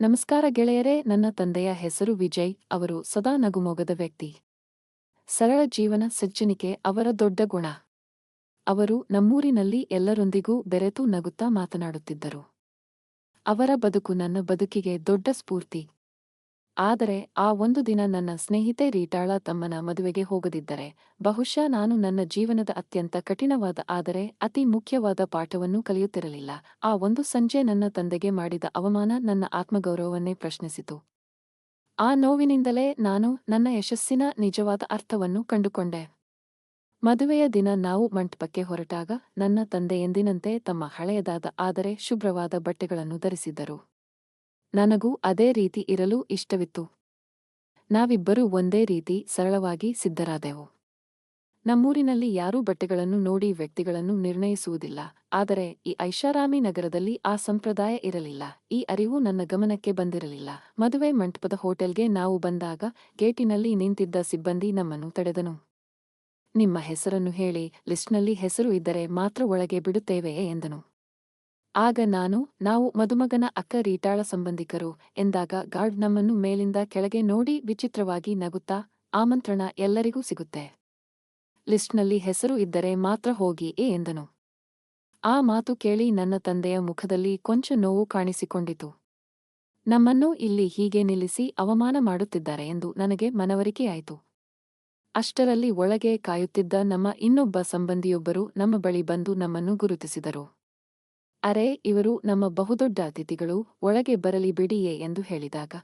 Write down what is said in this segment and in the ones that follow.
ನಮಸ್ಕಾರ ಗೆಳೆಯರೇ, ನನ್ನ ತಂದೆಯ ಹೆಸರು ವಿಜಯ್, ಅವರು ಸದಾ ನಗುಮೊಗದ ವ್ಯಕ್ತಿ. ಸರಳ ಜೀವನ ಸಜ್ಜನಿಕೆ, ಅವರ ದೊಡ್ಡ ಗುಣ. ಅವರು ನಮ್ಮೂರಿನಲ್ಲಿ ಎಲ್ಲರೊಂದಿಗೂ ಬೆರೆತು ನಗುತ್ತಾ ಮಾತನಾಡುತ್ತಿದ್ದರು. ಅವರ ಬದುಕು ನನ್ನ ಬದುಕಿಗೆ ದೊಡ್ಡ ಸ್ಫೂರ್ತಿ. ಆದರೆ ಆ ಒಂದು ದಿನ ನನ್ನ ಸ್ನೇಹಿತೆ ರೀಟಾಳ ತಮ್ಮನ ಮದುವೆಗೆ ಹೋಗದಿದ್ದರೆ, ಬಹುಶಃ ನಾನು ನನ್ನ ಜೀವನದ ಅತ್ಯಂತ ಕಠಿಣವಾದ ಆದರೆ ಅತಿ ಮುಖ್ಯವಾದ ಪಾಠವನ್ನು ಕಲಿಯುತ್ತಿರಲಿಲ್ಲ. ಆ ಒಂದು ಸಂಜೆ ನನ್ನ ತಂದೆಗೆ ಮಾಡಿದ ಅವಮಾನ ನನ್ನ ಆತ್ಮಗೌರವವನ್ನೇ ಪ್ರಶ್ನಿಸಿತು. ಆ ನೋವಿನಿಂದಲೇ ನಾನು ನನ್ನ ಯಶಸ್ಸಿನ ನಿಜವಾದ ಅರ್ಥವನ್ನು ಕಂಡುಕೊಂಡೆ. ಮದುವೆಯ ದಿನ ನಾವು ಮಂಟಪಕ್ಕೆ ಹೊರಟಾಗ ನನ್ನ ತಂದೆ ಎಂದಿನಂತೆ ತಮ್ಮ ಹಳೆಯದಾದ ಆದರೆ ಶುಭ್ರವಾದ ಬಟ್ಟೆಗಳನ್ನು ಧರಿಸಿದ್ದರು. ನನಗೂ ಅದೇ ರೀತಿ ಇರಲು ಇಷ್ಟವಿತ್ತು. ನಾವಿಬ್ಬರೂ ಒಂದೇ ರೀತಿ ಸರಳವಾಗಿ ಸಿದ್ಧರಾದೆವು. ನಮ್ಮೂರಿನಲ್ಲಿ ಯಾರೂ ಬಟ್ಟೆಗಳನ್ನು ನೋಡಿ ವ್ಯಕ್ತಿಗಳನ್ನು ನಿರ್ಣಯಿಸುವುದಿಲ್ಲ, ಆದರೆ ಈ ಐಷಾರಾಮಿ ನಗರದಲ್ಲಿ ಆ ಸಂಪ್ರದಾಯ ಇರಲಿಲ್ಲ. ಈ ಅರಿವು ನನ್ನ ಗಮನಕ್ಕೆ ಬಂದಿರಲಿಲ್ಲ. ಮದುವೆ ಮಂಟಪದ ಹೋಟೆಲ್ಗೆ ನಾವು ಬಂದಾಗ ಗೇಟಿನಲ್ಲಿ ನಿಂತಿದ್ದ ಸಿಬ್ಬಂದಿ ನಮ್ಮನ್ನು ತಡೆದನು. ನಿಮ್ಮ ಹೆಸರನ್ನು ಹೇಳಿ, ಲಿಸ್ಟ್ನಲ್ಲಿ ಹೆಸರು ಇದ್ದರೆ ಮಾತ್ರ ಒಳಗೆ ಬಿಡುತ್ತೇವೆಯೇ ಎಂದನು. ಆಗ ನಾನು, ನಾವು ಮದುಮಗನ ಅಕ್ಕ ರೀಟಾಳ ಸಂಬಂಧಿಕರು ಎಂದಾಗ ಗಾರ್ಡ್ ನಮ್ಮನ್ನು ಮೇಲಿಂದ ಕೆಳಗೆ ನೋಡಿ ವಿಚಿತ್ರವಾಗಿ ನಗುತ್ತಾ ಆಮಂತ್ರಣ ಎಲ್ಲರಿಗೂ ಸಿಗುತ್ತೆ. ಲಿಸ್ಟ್ನಲ್ಲಿ ಹೆಸರು ಇದ್ದರೆ ಮಾತ್ರ ಹೋಗಿ ಎ ಎಂದನು. ಆ ಮಾತು ಕೇಳಿ ನನ್ನ ತಂದೆಯ ಮುಖದಲ್ಲಿ ಕೊಂಚ ನೋವು ಕಾಣಿಸಿಕೊಂಡಿತು. ನಮ್ಮನ್ನು ಇಲ್ಲಿ ಹೀಗೆ ನಿಲ್ಲಿಸಿ ಅವಮಾನ ಮಾಡುತ್ತಿದ್ದಾರೆ ಎಂದು ನನಗೆ ಮನವರಿಕೆಯಾಯಿತು. ಅಷ್ಟರಲ್ಲಿ ಒಳಗೆ ಕಾಯುತ್ತಿದ್ದ ನಮ್ಮ ಇನ್ನೊಬ್ಬ ಸಂಬಂಧಿಯೊಬ್ಬರು ನಮ್ಮ ಬಳಿ ಬಂದು ನಮ್ಮನ್ನು ಗುರುತಿಸಿದರು. ಅರೆ, ಇವರು ನಮ್ಮ ಬಹುದೊಡ್ಡ ಅತಿಥಿಗಳು, ಒಳಗೆ ಬರಲಿ ಬಿಡಿಯೇ ಎಂದು ಹೇಳಿದಾಗ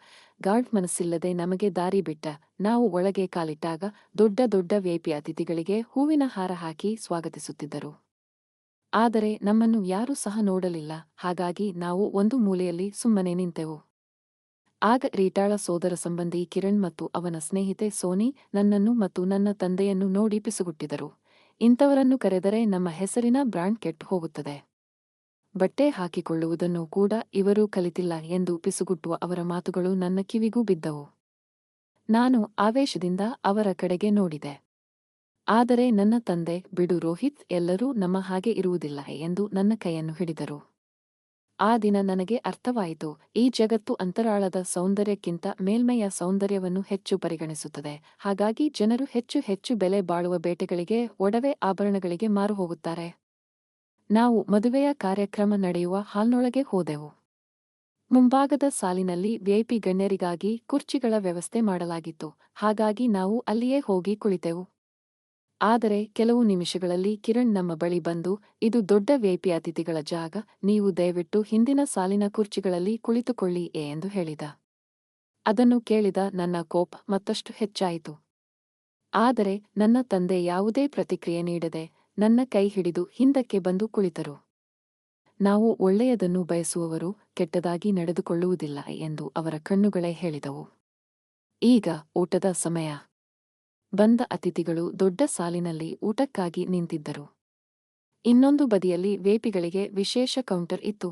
ಗಾರ್ಡ್ ಮನಸ್ಸಿಲ್ಲದೆ ನಮಗೆ ದಾರಿ ಬಿಟ್ಟ, ನಾವು ಒಳಗೆ ಕಾಲಿಟ್ಟಾಗ ದೊಡ್ಡ ದೊಡ್ಡ ವೇಪಿ ಅತಿಥಿಗಳಿಗೆ ಹೂವಿನ ಹಾರ ಹಾಕಿ ಸ್ವಾಗತಿಸುತ್ತಿದ್ದರು. ಆದರೆ ನಮ್ಮನ್ನು ಯಾರೂ ಸಹ ನೋಡಲಿಲ್ಲ, ಹಾಗಾಗಿ ನಾವು ಒಂದು ಮೂಲೆಯಲ್ಲಿ ಸುಮ್ಮನೆ ನಿಂತೆವು. ಆಗ ರೀಟಾಳ ಸೋದರ ಸಂಬಂಧಿ ಕಿರಣ್ ಮತ್ತು ಅವನ ಸ್ನೇಹಿತೆ ಸೋನಿ ನನ್ನನ್ನು ಮತ್ತು ನನ್ನ ತಂದೆಯನ್ನು ನೋಡಿ ಪಿಸುಗುಟ್ಟಿದರು. ಇಂಥವರನ್ನು ಕರೆದರೆ ನಮ್ಮ ಹೆಸರಿನ ಬ್ರಾಂಡ್ ಕೆಟ್ಟು ಹೋಗುತ್ತದೆ. ಬಟ್ಟೆ ಹಾಕಿಕೊಳ್ಳುವುದನ್ನು ಕೂಡ ಇವರೂ ಕಲಿತಿಲ್ಲ ಎಂದು ಪಿಸುಗುಟ್ಟುವ ಅವರ ಮಾತುಗಳು ನನ್ನ ಕಿವಿಗೂ ಬಿದ್ದವು. ನಾನು ಆವೇಶದಿಂದ ಅವರ ಕಡೆಗೆ ನೋಡಿದೆ. ಆದರೆ ನನ್ನ ತಂದೆ, ಬಿಡು ರೋಹಿತ್, ಎಲ್ಲರೂ ನಮ್ಮ ಹಾಗೆ ಇರುವುದಿಲ್ಲ ಎಂದು ನನ್ನ ಕೈಯನ್ನು ಹಿಡಿದರು. ಆ ದಿನ ನನಗೆ ಅರ್ಥವಾಯಿತು, ಈ ಜಗತ್ತು ಅಂತರಾಳದ ಸೌಂದರ್ಯಕ್ಕಿಂತ ಮೇಲ್ಮೆಯ ಸೌಂದರ್ಯವನ್ನು ಹೆಚ್ಚು ಪರಿಗಣಿಸುತ್ತದೆ. ಹಾಗಾಗಿ ಜನರು ಹೆಚ್ಚು ಹೆಚ್ಚು ಬೆಲೆ ಬಾಳುವ ಬೇಟೆಗಳಿಗೆ, ಒಡವೆ ಆಭರಣಗಳಿಗೆ ಮಾರು ಹೋಗುತ್ತಾರೆ ನಾವು ಮದುವೆಯ ಕಾರ್ಯಕ್ರಮ ನಡೆಯುವ ಹಾಲ್ನೊಳಗೆ ಹೋದೆವು. ಮುಂಭಾಗದ ಸಾಲಿನಲ್ಲಿ ವಿಐಪಿ ಗಣ್ಯರಿಗಾಗಿ ಕುರ್ಚಿಗಳ ವ್ಯವಸ್ಥೆ ಮಾಡಲಾಗಿತ್ತು. ಹಾಗಾಗಿ ನಾವು ಅಲ್ಲಿಯೇ ಹೋಗಿ ಕುಳಿತೆವು. ಆದರೆ ಕೆಲವು ನಿಮಿಷಗಳಲ್ಲಿ ಕಿರಣ್ ನಮ್ಮ ಬಳಿ ಬಂದು, ಇದು ದೊಡ್ಡ ವಿಐಪಿ ಅತಿಥಿಗಳ ಜಾಗ, ನೀವು ದಯವಿಟ್ಟು ಹಿಂದಿನ ಸಾಲಿನ ಕುರ್ಚಿಗಳಲ್ಲಿ ಕುಳಿತುಕೊಳ್ಳಿ ಎಂದು ಹೇಳಿದ. ಅದನ್ನು ಕೇಳಿದ ನನ್ನ ಕೋಪ ಮತ್ತಷ್ಟು ಹೆಚ್ಚಾಯಿತು. ಆದರೆ ನನ್ನ ತಂದೆ ಯಾವುದೇ ಪ್ರತಿಕ್ರಿಯೆ ನೀಡದೆ ನನ್ನ ಕೈ ಹಿಡಿದು ಹಿಂದಕ್ಕೆ ಬಂದು ಕುಳಿತರು. ನಾವು ಒಳ್ಳೆಯದನ್ನು ಬಯಸುವವರು ಕೆಟ್ಟದಾಗಿ ನಡೆದುಕೊಳ್ಳುವುದಿಲ್ಲ ಎಂದು ಅವರ ಕಣ್ಣುಗಳೇ ಹೇಳಿದವು. ಈಗ ಊಟದ ಸಮಯ. ಬಂದ ಅತಿಥಿಗಳು ದೊಡ್ಡ ಸಾಲಿನಲ್ಲಿ ಊಟಕ್ಕಾಗಿ ನಿಂತಿದ್ದರು. ಇನ್ನೊಂದು ಬದಿಯಲ್ಲಿ ವೇಪಿಗಳಿಗೆ ವಿಶೇಷ ಕೌಂಟರ್ ಇತ್ತು.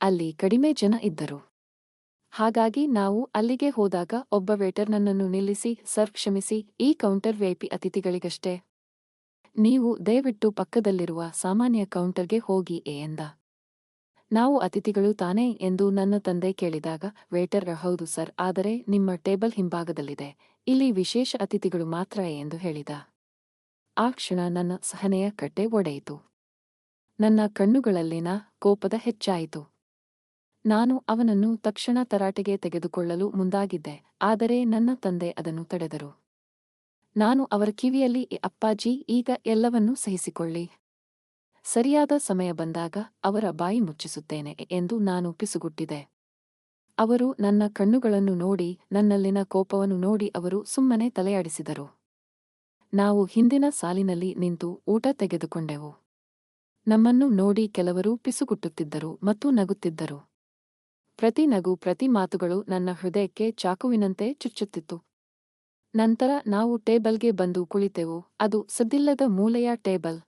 ಅಲ್ಲಿ ಕಡಿಮೆ ಜನ ಇದ್ದರು. ಹಾಗಾಗಿ ನಾವು ಅಲ್ಲಿಗೆ ಹೋದಾಗ ಒಬ್ಬ ವೇಟರ್ ನನ್ನನ್ನು ನಿಲ್ಲಿಸಿ, ಸರ್ ಕ್ಷಮಿಸಿ, ಈ ಕೌಂಟರ್ ವೇಪಿ ಅತಿಥಿಗಳಿಗಷ್ಟೇ. ನೀವು ದಯವಿಟ್ಟು ಪಕ್ಕದಲ್ಲಿರುವ ಸಾಮಾನ್ಯ ಕೌಂಟರ್ಗೆ ಹೋಗಿ ಎಂದ. ನಾವು ಅತಿಥಿಗಳು ತಾನೇ ಎಂದು ನನ್ನ ತಂದೆ ಕೇಳಿದಾಗ, ವೇಟರ್, ಹೌದು ಸರ್, ಆದರೆ ನಿಮ್ಮ ಟೇಬಲ್ ಹಿಂಭಾಗದಲ್ಲಿದೆ. ಇಲ್ಲಿ ವಿಶೇಷ ಅತಿಥಿಗಳು ಮಾತ್ರ ಎಂದು ಹೇಳಿದ. ಆ ಕ್ಷಣ ನನ್ನ ಸಹನೆಯ ಕಟ್ಟೆ ಒಡೆಯಿತು. ನನ್ನ ಕಣ್ಣುಗಳಲ್ಲಿನ ಕೋಪದ ಹೆಚ್ಚಾಯಿತು. ನಾನು ಅವನನ್ನು ತಕ್ಷಣ ತರಾಟೆಗೆ ತೆಗೆದುಕೊಳ್ಳಲು ಮುಂದಾಗಿದ್ದೆ, ಆದರೆ ನನ್ನ ತಂದೆ ಅದನ್ನು ತಡೆದರು. ನಾನು ಅವರ ಕಿವಿಯಲ್ಲಿ ಅಪ್ಪಾಜಿ, ಈಗ ಎಲ್ಲವನ್ನೂ ಸಹಿಸಿಕೊಳ್ಳಿ. ಸರಿಯಾದ ಸಮಯ ಬಂದಾಗ ಅವರ ಬಾಯಿ ಮುಚ್ಚಿಸುತ್ತೇನೆ ಎಂದು ನಾನು ಪಿಸುಗುಟ್ಟಿದೆ. ಅವರು ನನ್ನ ಕಣ್ಣುಗಳನ್ನು ನೋಡಿ, ನನ್ನಲ್ಲಿನ ಕೋಪವನ್ನು ನೋಡಿ ಅವರು ಸುಮ್ಮನೆ ತಲೆಯಾಡಿಸಿದರು. ನಾವು ಹಿಂದಿನ ಸಾಲಿನಲ್ಲಿ ನಿಂತು ಊಟ ತೆಗೆದುಕೊಂಡೆವು. ನಮ್ಮನ್ನು ನೋಡಿ ಕೆಲವರು ಪಿಸುಗುಟ್ಟುತ್ತಿದ್ದರು ಮತ್ತು ನಗುತ್ತಿದ್ದರು. ಪ್ರತಿ ನಗು, ಪ್ರತಿ ಮಾತುಗಳು ನನ್ನ ಹೃದಯಕ್ಕೆ ಚಾಕುವಿನಂತೆ ಚುಚ್ಚುತ್ತಿತ್ತು. ನಂತರ ನಾವು ಟೇಬಲ್ಗೆ ಬಂದು ಕುಳಿತೆವು. ಅದು ಸದ್ದಿಲ್ಲದ ಮೂಲೆಯ ಟೇಬಲ್.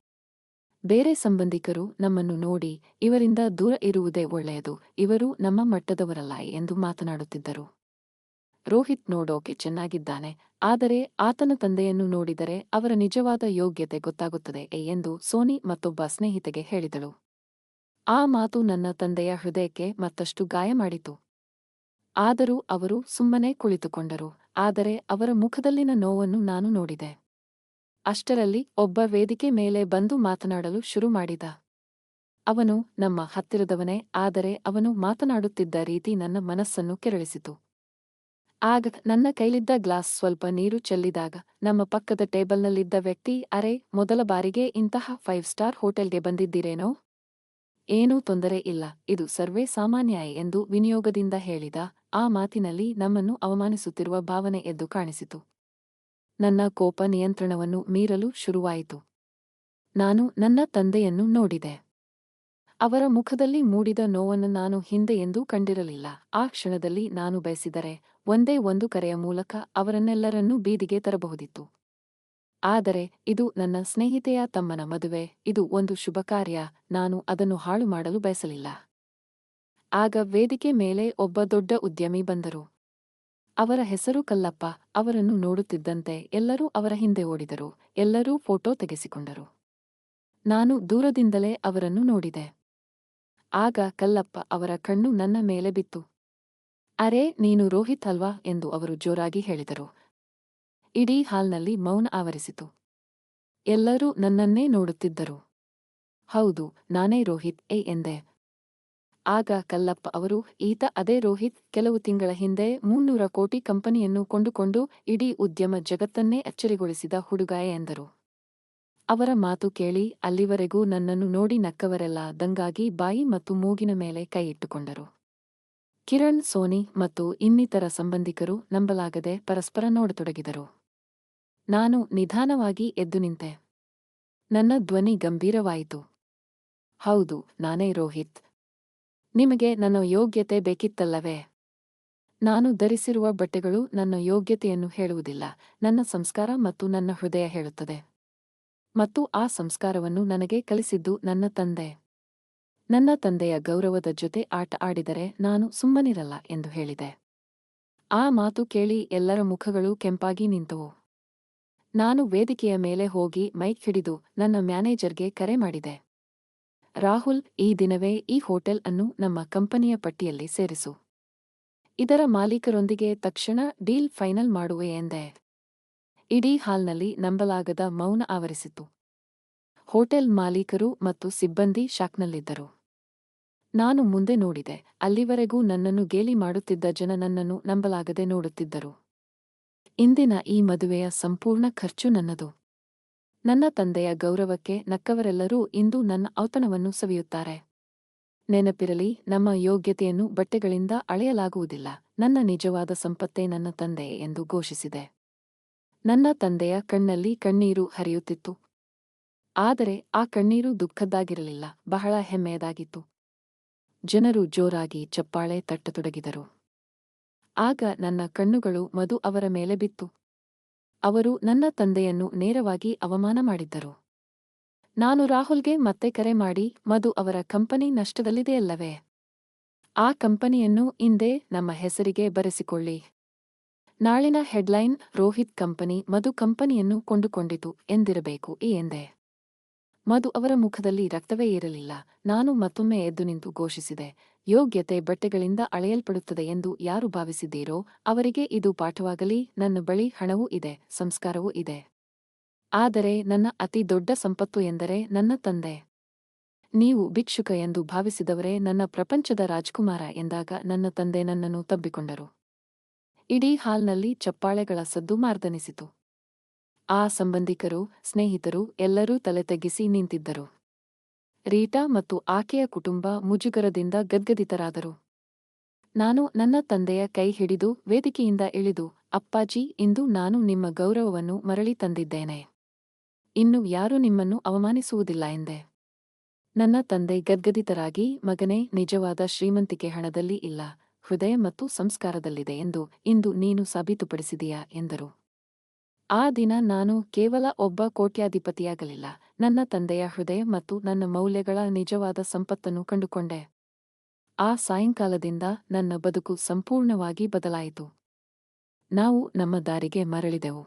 ಬೇರೆ ಸಂಬಂಧಿಕರು ನಮ್ಮನ್ನು ನೋಡಿ, ಇವರಿಂದ ದೂರ ಇರುವುದೇ ಒಳ್ಳೆಯದು. ಇವರು ನಮ್ಮ ಮಟ್ಟದವರಲ್ಲ ಎಂದು ಮಾತನಾಡುತ್ತಿದ್ದರು. ರೋಹಿತ್ ನೋಡೋಕೆ ಚೆನ್ನಾಗಿದ್ದಾನೆ. ಆದರೆ ಆತನ ತಂದೆಯನ್ನು ನೋಡಿದರೆ ಅವರ ನಿಜವಾದ ಯೋಗ್ಯತೆ ಗೊತ್ತಾಗುತ್ತದೆ ಎಂದು ಸೋನಿ ಮತ್ತೊಬ್ಬ ಸ್ನೇಹಿತೆಗೆ ಹೇಳಿದಳು. ಆ ಮಾತು ನನ್ನ ತಂದೆಯ ಹೃದಯಕ್ಕೆ ಮತ್ತಷ್ಟು ಗಾಯ ಮಾಡಿತು ಆದರೂ ಅವರು ಸುಮ್ಮನೆ ಕುಳಿತುಕೊಂಡರು, ಆದರೆ ಅವರ ಮುಖದಲ್ಲಿನ ನೋವನ್ನು ನಾನು ನೋಡಿದೆ. ಅಷ್ಟರಲ್ಲಿ ಒಬ್ಬ ವೇದಿಕೆ ಮೇಲೆ ಬಂದು ಮಾತನಾಡಲು ಶುರು ಮಾಡಿದ. ಅವನು, ನಮ್ಮ ಹತ್ತಿರದವನೇ, ಆದರೆ ಅವನು ಮಾತನಾಡುತ್ತಿದ್ದ ರೀತಿ ನನ್ನ ಮನಸ್ಸನ್ನು ಕೆರಳಿಸಿತು. ಆಗ ನನ್ನ ಕೈಲಿದ್ದ ಗ್ಲಾಸ್ ಸ್ವಲ್ಪ ನೀರು ಚೆಲ್ಲಿದಾಗ, ನಮ್ಮ ಪಕ್ಕದ ಟೇಬಲ್ನಲ್ಲಿದ್ದ ವ್ಯಕ್ತಿ, ಅರೆ, ಮೊದಲ ಬಾರಿಗೆ ಇಂತಹ ಫೈವ್ ಸ್ಟಾರ್ ಹೋಟೆಲ್ಗೆ ಬಂದಿದ್ದೀರೇನೋ? ಏನೂ ತೊಂದರೆ ಇಲ್ಲ, ಇದು ಸರ್ವೇ ಸಾಮಾನ್ಯ ಎಂದು ವಿನಿಯೋಗದಿಂದ ಹೇಳಿದ ಆ ಮಾತಿನಲ್ಲಿ ನಮ್ಮನ್ನು ಅವಮಾನಿಸುತ್ತಿರುವ ಭಾವನೆ ಎದ್ದು ಕಾಣಿಸಿತು. ನನ್ನ ಕೋಪ ನಿಯಂತ್ರಣವನ್ನು ಮೀರಲು ಶುರುವಾಯಿತು. ನಾನು ನನ್ನ ತಂದೆಯನ್ನು ನೋಡಿದೆ. ಅವರ ಮುಖದಲ್ಲಿ ಮೂಡಿದ ನೋವನ್ನು ನಾನು ಹಿಂದೆ ಎಂದೂ ಕಂಡಿರಲಿಲ್ಲ. ಆ ಕ್ಷಣದಲ್ಲಿ ನಾನು ಬಯಸಿದರೆ ಒಂದೇ ಒಂದು ಕರೆಯ ಮೂಲಕ ಅವರನ್ನೆಲ್ಲರನ್ನೂ ಬೀದಿಗೆ ತರಬಹುದಿತ್ತು. ಆದರೆ ಇದು ನನ್ನ ಸ್ನೇಹಿತೆಯ ತಮ್ಮನ ಮದುವೆ, ಇದು ಒಂದು ಶುಭ ಕಾರ್ಯ, ನಾನು ಅದನ್ನು ಹಾಳು ಮಾಡಲು ಬಯಸಲಿಲ್ಲ. ಆಗ ವೇದಿಕೆ ಮೇಲೆ ಒಬ್ಬ ದೊಡ್ಡ ಉದ್ಯಮಿ ಬಂದರು. ಅವರ ಹೆಸರು ಕಲ್ಲಪ್ಪ, ಅವರನ್ನು ನೋಡುತ್ತಿದ್ದಂತೆ ಎಲ್ಲರೂ ಅವರ ಹಿಂದೆ ಓಡಿದರು, ಎಲ್ಲರೂ ಫೋಟೋ ತೆಗೆಸಿಕೊಂಡರು. ನಾನು ದೂರದಿಂದಲೇ ಅವರನ್ನು ನೋಡಿದೆ. ಆಗ ಕಲ್ಲಪ್ಪ ಅವರ ಕಣ್ಣು ನನ್ನ ಮೇಲೆ ಬಿತ್ತು. ಅರೆ, ನೀನು ರೋಹಿತ್ ಅಲ್ವಾ? ಎಂದು ಅವರು ಜೋರಾಗಿ ಹೇಳಿದರು. ಇಡೀ ಹಾಲ್ನಲ್ಲಿ ಮೌನ ಆವರಿಸಿತು. ಎಲ್ಲರೂ ನನ್ನನ್ನೇ ನೋಡುತ್ತಿದ್ದರು. ಹೌದು, ನಾನೇ ರೋಹಿತ್ ಎ ಎಂದೆ. ಆಗ ಕಲ್ಲಪ್ಪ ಅವರು, ಈತ ಅದೇ ರೋಹಿತ್ ಕೆಲವು ತಿಂಗಳ ಹಿಂದೆ ಮುನ್ನೂರ ಕೋಟಿ ಕಂಪನಿಯನ್ನು ಕೊಂಡುಕೊಂಡು ಇಡೀ ಉದ್ಯಮ ಜಗತ್ತನ್ನೇ ಅಚ್ಚರಿಗೊಳಿಸಿದ ಹುಡುಗ ಎಂದರು. ಅವರ ಮಾತು ಕೇಳಿ ಅಲ್ಲಿವರೆಗೂ ನನ್ನನ್ನು ನೋಡಿ ನಕ್ಕವರೆಲ್ಲ ದಂಗಾಗಿ ಬಾಯಿ ಮತ್ತು ಮೂಗಿನ ಮೇಲೆ ಕೈಯಿಟ್ಟುಕೊಂಡರು ಕಿರಣ್, ಸೋನಿ ಮತ್ತು ಇನ್ನಿತರ ಸಂಬಂಧಿಕರು ನಂಬಲಾಗದೆ ಪರಸ್ಪರ ನೋಡತೊಡಗಿದರು. ನಾನು ನಿಧಾನವಾಗಿ ಎದ್ದು ನಿಂತೆ. ನನ್ನ ಧ್ವನಿ ಗಂಭೀರವಾಯಿತು. ಹೌದು, ನಾನೇ ರೋಹಿತ್. ನಿಮಗೆ ನನ್ನ ಯೋಗ್ಯತೆ ಬೇಕಿತ್ತಲ್ಲವೇ? ನಾನು ಧರಿಸಿರುವ ಬಟ್ಟೆಗಳು ನನ್ನ ಯೋಗ್ಯತೆಯನ್ನು ಹೇಳುವುದಿಲ್ಲ, ನನ್ನ ಸಂಸ್ಕಾರ ಮತ್ತು ನನ್ನ ಹೃದಯ ಹೇಳುತ್ತದೆ. ಮತ್ತು ಆ ಸಂಸ್ಕಾರವನ್ನು ನನಗೆ ಕಲಿಸಿದ್ದು ನನ್ನ ತಂದೆ. ನನ್ನ ತಂದೆಯ ಗೌರವದ ಜೊತೆ ಆಟ ಆಡಿದರೆ ನಾನು ಸುಮ್ಮನಿರಲ್ಲ ಎಂದು ಹೇಳಿದೆ. ಆ ಮಾತು ಕೇಳಿ ಎಲ್ಲರ ಮುಖಗಳು ಕೆಂಪಾಗಿ ನಿಂತವು. ನಾನು ವೇದಿಕೆಯ ಮೇಲೆ ಹೋಗಿ ಮೈಕ್ ಹಿಡಿದು ನನ್ನ ಮ್ಯಾನೇಜರ್ಗೆ ಕರೆ ಮಾಡಿದೆ. ರಾಹುಲ್, ಈ ದಿನವೇ ಈ ಹೋಟೆಲ್ ಅನ್ನು ನಮ್ಮ ಕಂಪನಿಯ ಪಟ್ಟಿಯಲ್ಲಿ ಸೇರಿಸು. ಇದರ ಮಾಲೀಕರೊಂದಿಗೆ ತಕ್ಷಣ ಡೀಲ್ ಫೈನಲ್ ಮಾಡುವೆ ಎಂದೆ. ಇಡೀ ಹಾಲ್ನಲ್ಲಿ ನಂಬಲಾಗದ ಮೌನ ಆವರಿಸಿತು. ಹೋಟೆಲ್ ಮಾಲೀಕರು ಮತ್ತು ಸಿಬ್ಬಂದಿ ಶಾಕ್ನಲ್ಲಿದ್ದರು. ನಾನು ಮುಂದೆ ನೋಡಿದೆ, ಅಲ್ಲಿವರೆಗೂ ನನ್ನನ್ನು ಗೇಲಿ ಮಾಡುತ್ತಿದ್ದ ಜನ ನನ್ನನ್ನು ನಂಬಲಾಗದೆ ನೋಡುತ್ತಿದ್ದರು. ಇಂದಿನ ಈ ಮದುವೆಯ ಸಂಪೂರ್ಣ ಖರ್ಚು ನನ್ನದು. ನನ್ನ ತಂದೆಯ ಗೌರವಕ್ಕೆ ನಕ್ಕವರೆಲ್ಲರೂ ಇಂದು ನನ್ನ ಔತಣವನ್ನು ಸವಿಯುತ್ತಾರೆ. ನೆನಪಿರಲಿ, ನಮ್ಮ ಯೋಗ್ಯತೆಯನ್ನು ಬಟ್ಟೆಗಳಿಂದ ಅಳೆಯಲಾಗುವುದಿಲ್ಲ. ನನ್ನ ನಿಜವಾದ ಸಂಪತ್ತೇ ನನ್ನ ತಂದೆ ಎಂದು ಘೋಷಿಸಿದೆ. ನನ್ನ ತಂದೆಯ ಕಣ್ಣಲ್ಲಿ ಕಣ್ಣೀರು ಹರಿಯುತ್ತಿತ್ತು. ಆದರೆ ಆ ಕಣ್ಣೀರು ದುಃಖದ್ದಾಗಿರಲಿಲ್ಲ, ಬಹಳ ಹೆಮ್ಮೆಯದಾಗಿತ್ತು. ಜನರು ಜೋರಾಗಿ ಚಪ್ಪಾಳೆ ತಟ್ಟತೊಡಗಿದರು. ಆಗ ನನ್ನ ಕಣ್ಣುಗಳು ಮಧು ಅವರ ಮೇಲೆ ಬಿತ್ತು. ಅವರು ನನ್ನ ತಂದೆಯನ್ನು ನೇರವಾಗಿ ಅವಮಾನ ಮಾಡಿದ್ದರು. ನಾನು ರಾಹುಲ್ಗೆ ಮತ್ತೆ ಕರೆ ಮಾಡಿ, ಮಧು ಅವರ ಕಂಪನಿ ನಷ್ಟದಲ್ಲಿದೆಯಲ್ಲವೇ ಆ ಕಂಪನಿಯನ್ನು ಇಂದೇ ನಮ್ಮ ಹೆಸರಿಗೆ ಬರೆಸಿಕೊಳ್ಳಿ. ನಾಳಿನ ಹೆಡ್ಲೈನ್ ರೋಹಿತ್ ಕಂಪನಿ ಮಧು ಕಂಪನಿಯನ್ನು ಕೊಂಡುಕೊಂಡಿತು ಎಂದಿರಬೇಕು, ಈ ಎಂದೆ. ಮಧು ಅವರ ಮುಖದಲ್ಲಿ ರಕ್ತವೇ ಇರಲಿಲ್ಲ ನಾನು ಮತ್ತೊಮ್ಮೆ ಎದ್ದು ನಿಂತು ಘೋಷಿಸಿದೆ, ಯೋಗ್ಯತೆ ಬಟ್ಟೆಗಳಿಂದ ಅಳೆಯಲ್ಪಡುತ್ತದೆ ಎಂದು ಯಾರು ಭಾವಿಸಿದ್ದೀರೋ ಅವರಿಗೆ ಇದು ಪಾಠವಾಗಲಿ, ನನ್ನ ಬಳಿ ಹಣವೂ ಇದೆ, ಸಂಸ್ಕಾರವೂ ಇದೆ. ಆದರೆ ನನ್ನ ಅತಿ ದೊಡ್ಡ ಸಂಪತ್ತು ಎಂದರೆ ನನ್ನ ತಂದೆ. ನೀವು ಭಿಕ್ಷುಕ ಎಂದು ಭಾವಿಸಿದವರೇ ನನ್ನ ಪ್ರಪಂಚದ ರಾಜ್ಕುಮಾರ ಎಂದಾಗ ನನ್ನ ತಂದೆ ನನ್ನನ್ನು ತಬ್ಬಿಕೊಂಡರು. ಇಡೀ ಹಾಲ್ನಲ್ಲಿ ಚಪ್ಪಾಳೆಗಳ ಸದ್ದು ಮಾರ್ದನಿಸಿತು. ಆ ಸಂಬಂಧಿಕರು, ಸ್ನೇಹಿತರು ಎಲ್ಲರೂ ತಲೆ ತಗ್ಗಿಸಿ ನಿಂತಿದ್ದರು. ರೀಟಾ ಮತ್ತು ಆಕೆಯ ಕುಟುಂಬ ಮುಜುಗರದಿಂದ ಗದ್ಗದಿತರಾದರು. ನಾನು ನನ್ನ ತಂದೆಯ ಕೈ ಹಿಡಿದು ವೇದಿಕೆಯಿಂದ ಇಳಿದು, ಅಪ್ಪಾಜಿ, ಇಂದು ನಾನು ನಿಮ್ಮ ಗೌರವವನ್ನು ಮರಳಿ ತಂದಿದ್ದೇನೆ. ಇನ್ನು ಯಾರೂ ನಿಮ್ಮನ್ನು ಅವಮಾನಿಸುವುದಿಲ್ಲ ಎಂದೆ. ನನ್ನ ತಂದೆ ಗದ್ಗದಿತರಾಗಿ, ಮಗನೇ ನಿಜವಾದ ಶ್ರೀಮಂತಿಕೆ ಹಣದಲ್ಲಿ ಇಲ್ಲ, ಹೃದಯ ಮತ್ತು ಸಂಸ್ಕಾರದಲ್ಲಿದೆ ಎಂದು ಇಂದು ನೀನು ಸಾಬೀತುಪಡಿಸಿದೆಯಾ ಎಂದರು. ಆ ದಿನ ನಾನು ಕೇವಲ ಒಬ್ಬ ಕೋಟ್ಯಾಧಿಪತಿಯಾಗಲಿಲ್ಲ. ನನ್ನ ತಂದೆಯ ಹೃದಯ ಮತ್ತು ನನ್ನ ಮೌಲ್ಯಗಳ ನಿಜವಾದ ಸಂಪತ್ತನ್ನು ಕಂಡುಕೊಂಡೆ. ಆ ಸಾಯಂಕಾಲದಿಂದ ನನ್ನ ಬದುಕು ಸಂಪೂರ್ಣವಾಗಿ ಬದಲಾಯಿತು. ನಾವು ನಮ್ಮ ದಾರಿಗೆ ಮರಳಿದೆವು.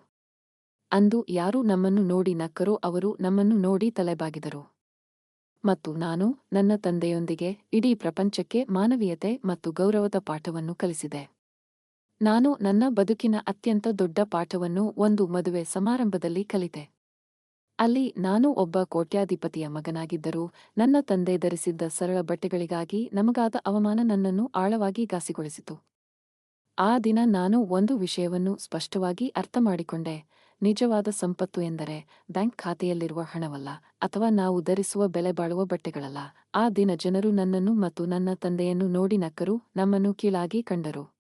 ಅಂದು ಯಾರು ನಮ್ಮನ್ನು ನೋಡಿ ನಕ್ಕರೋ ಅವರು ನಮ್ಮನ್ನು ನೋಡಿ ತಲೆಬಾಗಿದರು. ಮತ್ತು ನಾನು ನನ್ನ ತಂದೆಯೊಂದಿಗೆ ಇಡೀ ಪ್ರಪಂಚಕ್ಕೆ ಮಾನವೀಯತೆ ಮತ್ತು ಗೌರವದ ಪಾಠವನ್ನು ಕಲಿಸಿದೆ. ನಾನು ನನ್ನ ಬದುಕಿನ ಅತ್ಯಂತ ದೊಡ್ಡ ಪಾಠವನ್ನು ಒಂದು ಮದುವೆ ಸಮಾರಂಭದಲ್ಲಿ ಕಲಿತೆ. ಅಲ್ಲಿ ನಾನು ಒಬ್ಬ ಕೋಟ್ಯಾಧಿಪತಿಯ ಮಗನಾಗಿದ್ದರೂ, ನನ್ನ ತಂದೆ ಧರಿಸಿದ್ದ ಸರಳ ಬಟ್ಟೆಗಳಿಗಾಗಿ ನಮಗಾದ ಅವಮಾನ ನನ್ನನ್ನು ಆಳವಾಗಿ ಘಾಸಿಗೊಳಿಸಿತು. ಆ ದಿನ ನಾನು ಒಂದು ವಿಷಯವನ್ನು ಸ್ಪಷ್ಟವಾಗಿ ಅರ್ಥಮಾಡಿಕೊಂಡೆ ನಿಜವಾದ ಸಂಪತ್ತು ಎಂದರೆ ಬ್ಯಾಂಕ್ ಖಾತೆಯಲ್ಲಿರುವ ಹಣವಲ್ಲ, ಅಥವಾ ನಾವು ಧರಿಸುವ ಬೆಲೆ ಬಾಳುವ ಬಟ್ಟೆಗಳಲ್ಲ. ಆ ದಿನ ಜನರು ನನ್ನನ್ನು ಮತ್ತು ನನ್ನ ತಂದೆಯನ್ನು ನೋಡಿ ನಕ್ಕರು, ನಮ್ಮನ್ನು ಕೀಳಾಗಿ ಕಂಡರು.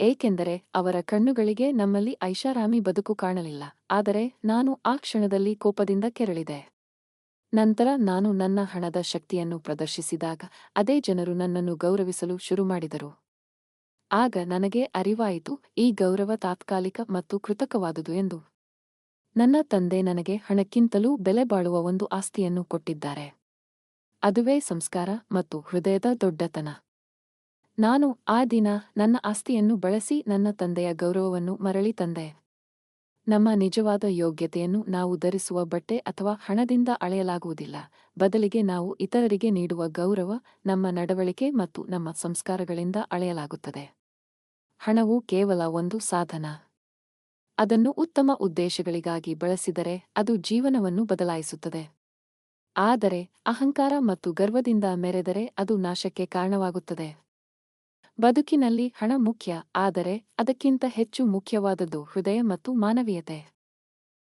ಏಕೆಂದರೆ ಅವರ ಕಣ್ಣುಗಳಿಗೆ ನಮ್ಮಲ್ಲಿ ಐಷಾರಾಮಿ ಬದುಕು ಕಾಣಲಿಲ್ಲ, ಆದರೆ ನಾನು ಆ ಕ್ಷಣದಲ್ಲಿ ಕೋಪದಿಂದ ಕೆರಳಿದೆ. ನಂತರ ನಾನು ನನ್ನ ಹಣದ ಶಕ್ತಿಯನ್ನು ಪ್ರದರ್ಶಿಸಿದಾಗ ಅದೇ ಜನರು ನನ್ನನ್ನು ಗೌರವಿಸಲು ಶುರು ಮಾಡಿದರು. ಆಗ ನನಗೆ ಅರಿವಾಯಿತು, ಈ ಗೌರವ ತಾತ್ಕಾಲಿಕ ಮತ್ತು ಕೃತಕವಾದುದು ಎಂದು. ನನ್ನ ತಂದೆ ನನಗೆ ಹಣಕ್ಕಿಂತಲೂ ಬೆಲೆ ಬಾಳುವ ಒಂದು ಆಸ್ತಿಯನ್ನು ಕೊಟ್ಟಿದ್ದಾರೆ. ಅದುವೇ ಸಂಸ್ಕಾರ ಮತ್ತು ಹೃದಯದ ದೊಡ್ಡತನ. ನಾನು ಆ ದಿನ ನನ್ನ ಆಸ್ತಿಯನ್ನು ಬಳಸಿ ನನ್ನ ತಂದೆಯ ಗೌರವವನ್ನು ಮರಳಿ ತಂದೆ. ನಮ್ಮ ನಿಜವಾದ ಯೋಗ್ಯತೆಯನ್ನು ನಾವು ಧರಿಸುವ ಬಟ್ಟೆ ಅಥವಾ ಹಣದಿಂದ ಅಳೆಯಲಾಗುವುದಿಲ್ಲ. ಬದಲಿಗೆ ನಾವು ಇತರರಿಗೆ ನೀಡುವ ಗೌರವ ನಮ್ಮ ನಡವಳಿಕೆ ಮತ್ತು ನಮ್ಮ ಸಂಸ್ಕಾರಗಳಿಂದ ಅಳೆಯಲಾಗುತ್ತದೆ. ಹಣವು ಕೇವಲ ಒಂದು ಸಾಧನ. ಅದನ್ನು ಉತ್ತಮ ಉದ್ದೇಶಗಳಿಗಾಗಿ ಬಳಸಿದರೆ ಅದು ಜೀವನವನ್ನು ಬದಲಾಯಿಸುತ್ತದೆ. ಆದರೆ ಅಹಂಕಾರ ಮತ್ತು ಗರ್ವದಿಂದ ಮೆರೆದರೆ ಅದು ನಾಶಕ್ಕೆ ಕಾರಣವಾಗುತ್ತದೆ. ಬದುಕಿನಲ್ಲಿ ಹಣ ಮುಖ್ಯ ಆದರೆ ಅದಕ್ಕಿಂತ ಹೆಚ್ಚು ಮುಖ್ಯವಾದದ್ದು ಹೃದಯ ಮತ್ತು ಮಾನವೀಯತೆ.